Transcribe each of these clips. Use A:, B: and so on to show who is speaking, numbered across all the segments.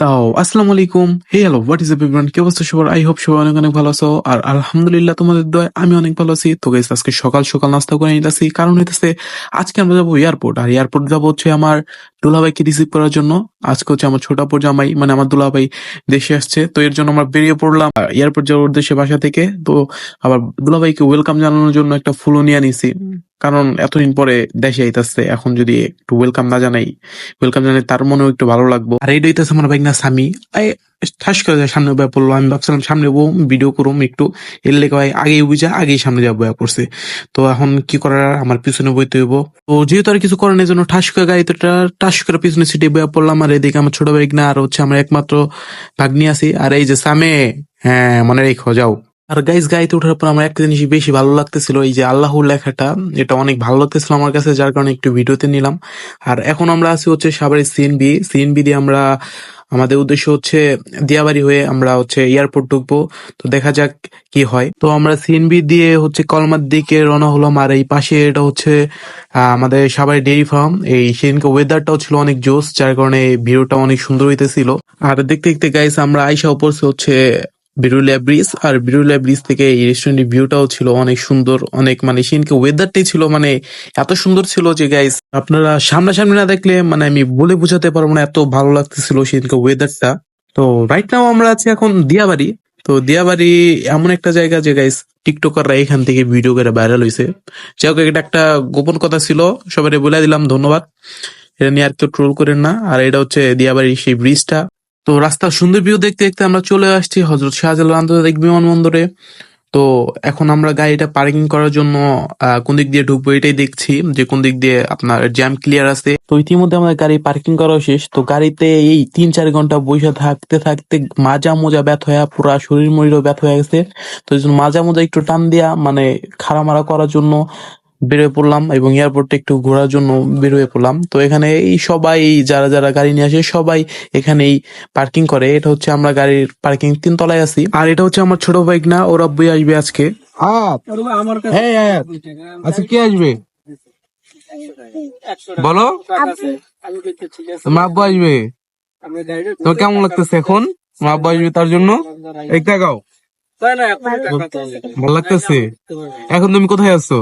A: তাও, আসসালামু আলাইকুম। Hey hello what is everyone কি অবস্থা সবার? আই হোপ সবাই অনেক অনেক ভালো আছো। আর আলহামদুলিল্লাহ, তোমাদের দয় আমি অনেক ভালো আছি। তো গাইস আজকে সকাল সকাল নাস্তা করে নিতেছি। কারণ হইতেছে, আজকে আমরা যাব এয়ারপোর্ট আর এয়ারপোর্ট যাব হচ্ছে আমার দুলাভাইকে রিসিভ করার জন্য। আজকে হচ্ছে আমার ছোট পর জামাই মানে আমার দুলাভাই দেশে আসছে। তো এর জন্য আমরা বেরিয়ে পড়লাম এয়ারপোর্ট যাওয়ার উদ্দেশ্যে বাসা থেকে। তো আবার দুলাভাইকে ওয়েলকাম জানানোর জন্য একটা ফুলও নিয়ে নিছি কারণ এতদিন পরে দেশে আইতাছে এখন যদি একটু ওয়েলকাম না জানাই ওয়েলকাম জানাই তার মনেও একটু ভালো লাগবো। আর এইটা হইতেছে আমার ভাই না স্বামী ঠাস করে যায় সামনে বয়া পড়ল। আমি ভাবছিলাম সামনে বউ ভিডিও করুম একটু। এর লেগে ভাই আগেই বুঝা, আগেই সামনে যাব বয়া পড়ছে। তো এখন কি করার আমার পিছনে বইতে হইব। তো যেহেতু আর কিছু করার জন্য ঠাস করে গাড়িতে টাস করে পিছনে সিটে বয়া পড়লাম। আর এদিকে আমার ছোট বাইক না আর হচ্ছে আমার একমাত্র ভাগ্নি আছি। আর এই যে সামে হ্যাঁ মনে রেখো, যাও। আর গাইস গাইতে ওঠার পর আমার একটা জিনিস বেশি ভালো লাগতেছিল, এই যে আল্লাহর লেখাটা। এটা অনেক ভালো লাগতেছিল আমার কাছে, যার কারণে একটু ভিডিওতে নিলাম। আর এখন আমরা আছি হচ্ছে সাভারে সিএনবি সিএনবি দিয়ে আমরা আমাদের উদ্দেশ্য হচ্ছে দিয়াবাড়ি হয়ে আমরা হচ্ছে এয়ারপোর্ট ঢুকবো। তো দেখা যাক কি হয়। তো আমরা সিএনবি দিয়ে হচ্ছে কলমার দিকে রওনা হলাম আর এই পাশে এটা হচ্ছে আমাদের সবাই ডেইরি ফার্ম। এই সেদিনকে ওয়েদারটাও ছিল অনেক জোস যার কারণে ভিউটা অনেক সুন্দর হইতেছিল। আর দেখতে দেখতে গাইস আমরা আইসা উপর হচ্ছে বিরুলিয়া ব্রিজ আর বিরুলিয়া ব্রিজ থেকে এই রেস্টুরেন্টের ভিউটাও ছিল অনেক সুন্দর, অনেক মানে সেদিনকে ওয়েদারটাই ছিল মানে এত সুন্দর ছিল যে গাইস আপনারা সামনাসামনি না দেখলে মানে আমি বলে বোঝাতে পারব না এত ভালো লাগতেছিল সেদিনকে ওয়েদারটা তো রাইট নাও আমরা আছি এখন দিয়াবাড়ি। তো দিয়াবাড়ি এমন একটা জায়গা যে গাইস টিকটকাররা এখান থেকে ভিডিও করে ভাইরাল হয়েছে যাই হোক, এটা একটা গোপন কথা ছিল সবাই বলে দিলাম ধন্যবাদ। এটা নিয়ে আর কেউ ট্রোল করেন না। আর এটা হচ্ছে দিয়াবাড়ির সেই ব্রিজটা তো রাস্তার সুন্দর ভিউ দেখতে দেখতে আমরা চলে আসছি হজরত শাহজালাল আন্তর্জাতিক বিমানবন্দরে। তো এখন আমরা গাড়িটা পার্কিং করার জন্য কোন দিক দিয়ে ঢুকবো এটাই দেখছি যে কোন দিক দিয়ে আপনার জ্যাম ক্লিয়ার আছে। তো ইতিমধ্যে আমাদের গাড়ি পার্কিং করা শেষ। তো গাড়িতে এই তিন চার ঘণ্টা বসে থাকতে থাকতে মাজা মোজা ব্যথ হয়ে পুরা শরীর মরিরও ব্যথ হয়ে গেছে। তো মাজা মোজা একটু টান দিয়া মানে খাড়া মারা করার জন্য বেরোয় পড়লাম এবং এয়ারপোর্টে একটু ঘোরার জন্য বেরোয় পড়লাম। তো এখানে এই সবাই, যারা যারা গাড়ি নিয়ে আসে, সবাই এখানেই পার্কিং করে। এটা হচ্ছে আমরা গাড়ির পার্কিং তিন তলায় আছি। আর এটা হচ্ছে আমার ছোট বাইক না ওরা বই আসবে আজকে।
B: হ্যাঁ হ্যাঁ হ্যাঁ। আচ্ছা কে আসবে? বলো। আব্বু আসবে। তোমার কেমন লাগতেছে এখন? তোমার আব্বু আসবে তার জন্য? এই দেখাও। ভালো লাগতেছে? এখন তুমি কোথায় আছো?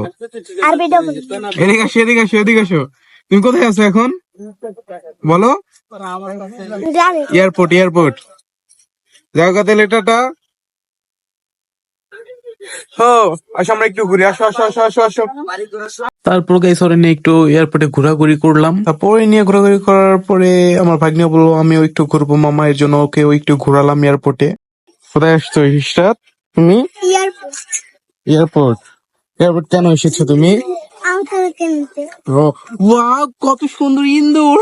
B: এদিকে আসো এদিকে আসো এদিকে আসো। তুমি কোথায় আছো এখন? বলো। এয়ারপোর্ট এয়ারপোর্ট কথা লেটারটা আমরা একটু ঘুরি। আসো আসো আসো আসো আসো।
A: তারপর গাইস ওরা নিয়ে একটু এয়ারপোর্টে ঘোরাঘুরি করলাম। তারপরে নিয়ে ঘোরাঘুরি করার পরে আমার ভাগ্নে বলল আমিও একটু ঘুরবো মামা এর জন্য ওকেও একটু ঘোরালাম এয়ারপোর্টে
B: কোথায় আসছো হিস্টার তুমি?
C: এয়ারপোর্ট
B: এয়ারপোর্ট এয়ারপোর্ট কেন এসেছ তুমি? ওয়াও কত সুন্দর ইন্দুর।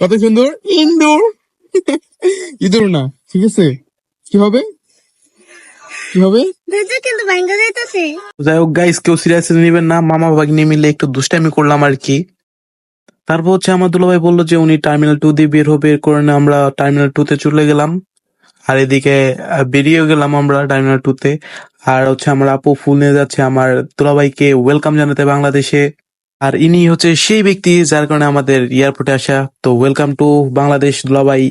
B: কত সুন্দর ইন্দুর। ইঁদুর না ঠিক আছে। কি হবে? কি হবে?
A: যাই হোক গাইস কেউ সিরিয়াস নেবেন না। মামা ভাগ্নে মিলে একটু দুষ্টামি করলাম আর কি। তারপর হচ্ছে আমার দুলাভাই বলল যে উনি টার্মিনাল টু দিয়ে বের হবে করে আমরা টার্মিনাল টু তে চলে গেলাম। আর এদিকে বেরিয়ে গেলাম আমরা টার্মিনাল টু তে। আর হচ্ছে আমার আপু ফুল নিয়ে যাচ্ছে আমার দুলাভাইকে ওয়েলকাম জানাতে বাংলাদেশে। আর ইনি হচ্ছে সেই ব্যক্তি যার কারণে আমাদের এয়ারপোর্টে আসা। তো ওয়েলকাম টু বাংলাদেশ দুলাভাই।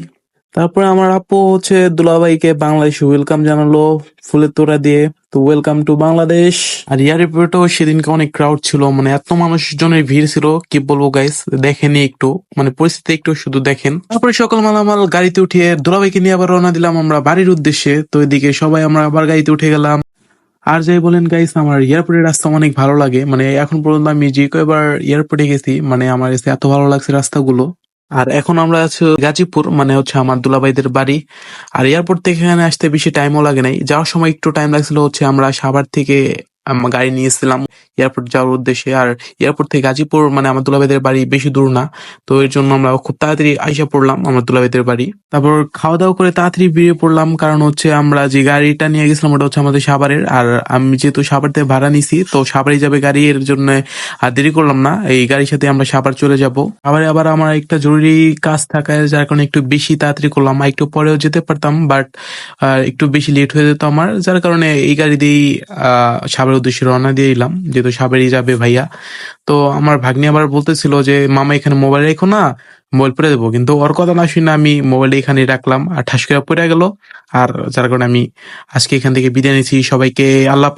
A: তারপরে আমার আপু হচ্ছে দুলাভাইকে বাংলাদেশে ওয়েলকাম জানালো ফুলের তোড়া দিয়ে। তো ওয়েলকাম টু বাংলাদেশ। আর এয়ারপোর্টেও সেদিনকে অনেক ক্রাউড ছিল মানে এত মানুষজনের ভিড় ছিল, কি বলব গাইস দেখেনি একটু মানে পরিস্থিতি একটু শুধু দেখেন। তারপরে সকল মালামাল গাড়িতে উঠিয়ে দুলাভাইকে নিয়ে আবার রওনা দিলাম আমরা বাড়ির উদ্দেশ্যে, তো এদিকে সবাই আমরা আবার গাড়িতে উঠে গেলাম। আর যাই বলেন গাইস আমার এয়ারপোর্টের রাস্তা অনেক ভালো লাগে মানে এখন পর্যন্ত আমি যে কয়বার এয়ারপোর্টে গেছি মানে আমার কাছে এত ভালো লাগছে রাস্তাগুলো। আর এখন আমরা আছি গাজীপুর মানে হচ্ছে আমার দুলাভাইদের বাড়ি। আর এয়ারপোর্ট থেকে এখানে আসতে বেশি টাইমও লাগে নাই। যাওয়ার সময় একটু টাইম লাগছিল হচ্ছে আমরা সাভার থেকে আম, গাড়ি নিয়েছিলাম। এয়ারপোর্ট যাওয়ার উদ্দেশ্যে। আর এয়ারপোর্ট থেকে গাজীপুর মানে আমার দুলাভাইদের বাড়ি বেশি দূর না। তো এর জন্য আমরা খুব তাড়াতাড়ি আইসা পড়লাম আমার দুলাভাইদের বাড়ি। তারপর খাওয়া দাওয়া করে তাড়াতাড়ি বেরিয়ে পড়লাম। কারণ হচ্ছে আমরা যে গাড়িটা নিয়ে গেছিলাম ওটা হচ্ছে আমাদের সাভারের। আর আমি যেহেতু সাভার থেকে ভাড়া নিছি তো সাভারে যাবে গাড়ি। এর জন্য আর দেরি করলাম না। এই গাড়ির সাথে আমরা সাভার চলে যাব। আবার আবার আমার একটা জরুরি কাজ থাকায় যার কারণে একটু বেশি তাড়াতাড়ি করলাম। আর একটু পরেও যেতে পারতাম বাট একটু বেশি লেট হয়ে যেত আমার। যার কারণে এই গাড়ি দিয়েই আহ সাভারের উদ্দেশ্যে রওনা দিয়ে দিলাম যেহেতু সাবেরি যাবে ভাইয়া। তো আমার ভাগ্নি আবার বলতেছিল যে, মামা, এখানে মোবাইল রেখো না মোবাইল পরে দেবো। কিন্তু ওর কথা না শুনে আমি মোবাইলটা এখানে রাখলাম আর ঠাস করে পড়ে গেল। আর যার কারণে আমি আজকে এখান থেকে বিদায় নিয়েছি। সবাইকে আল্লাহ